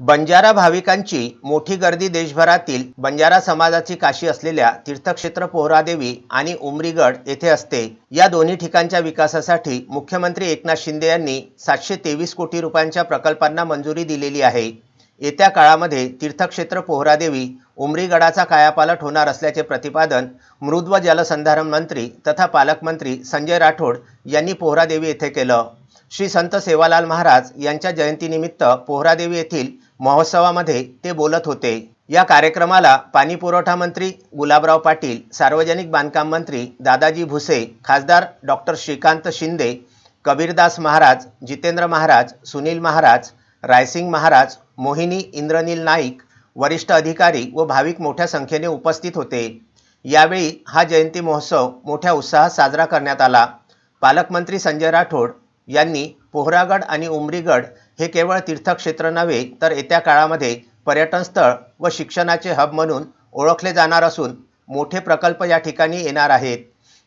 बंजारा भाविकांची मोठी गर्दी देशभरातील बंजारा समाजाची काशी असलेल्या तीर्थक्षेत्र पोहरादेवी आणि उमरीगड येथे असते. या दोन्ही ठिकाणच्या विकासासाठी मुख्यमंत्री एकनाथ शिंदे यांनी सातशे तेवीस कोटी रुपयांच्या प्रकल्पांना मंजुरी दिलेली आहे. येत्या काळामध्ये तीर्थक्षेत्र पोहरादेवी उमरीगडाचा कायापालट होणार असल्याचे प्रतिपादन मृद व जलसंधारण मंत्री तथा पालकमंत्री संजय राठोड यांनी पोहरादेवी येथे केलं. श्री संत सेवालाल महाराज यांच्या जयंतीनिमित्त पोहरादेवी येथील महोत्सवामध्ये ते बोलत होते. या कार्यक्रमाला पाणी पुरवठा मंत्री गुलाबराव पाटील सार्वजनिक बांधकाम मंत्री दादाजी भुसे खासदार डॉक्टर श्रीकांत शिंदे कबीरदास महाराज जितेंद्र महाराज सुनील महाराज रायसिंग महाराज मोहिनी इंद्रनील नाईक वरिष्ठ अधिकारी व भाविक मोठ्या संख्येने उपस्थित होते. यावेळी हा जयंती महोत्सव मोठ्या उत्साहात साजरा करण्यात आला. पालकमंत्री संजय राठोड यांनी पोहरागड आणि उमरीगड हे केवळ तीर्थक्षेत्र नव्हे तर येत्या काळामध्ये पर्यटनस्थळ व शिक्षणाचे हब म्हणून ओळखले जाणार असून मोठे प्रकल्प या ठिकाणी येणार आहेत.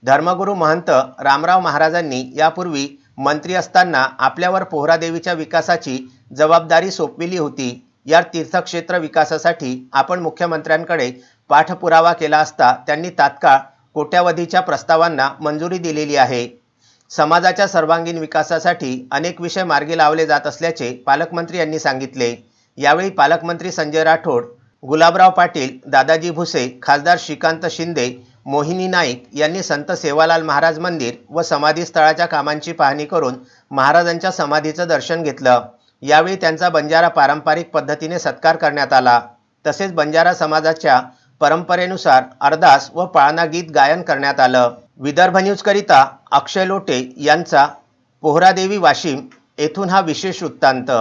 धर्मगुरू महंत रामराव महाराजांनी यापूर्वी मंत्री असताना आपल्यावर पोहरादेवीच्या विकासाची जबाबदारी सोपविली होती. या तीर्थक्षेत्र विकासासाठी आपण मुख्यमंत्र्यांकडे पाठपुरावा केला असता त्यांनी तात्काळ कोट्यावधीच्या प्रस्तावांना मंजुरी दिलेली आहे. समाजाच्या सर्वांगीण विकासासाठी अनेक विषय मार्गी लावले जात असल्याचे पालकमंत्री यांनी सांगितले. यावेळी पालकमंत्री संजय राठोड गुलाबराव पाटील दादाजी भुसे खासदार श्रीकांत शिंदे मोहिनी नाईक यांनी संत सेवालाल महाराज मंदिर व समाधी स्थळाच्या कामांची पाहणी करून महाराजांच्या समाधीचं दर्शन घेतलं. यावेळी त्यांचा बंजारा पारंपरिक पद्धतीने सत्कार करण्यात आला. तसेच बंजारा समाजाच्या परंपरेनुसार अरदास व पाळणा गीत गायन करण्यात आलं. विदर्भ न्यूजकरिता अक्षय लोटे यांचा पोहरादेवी वाशिम येथून हा विशेष वृत्तांत.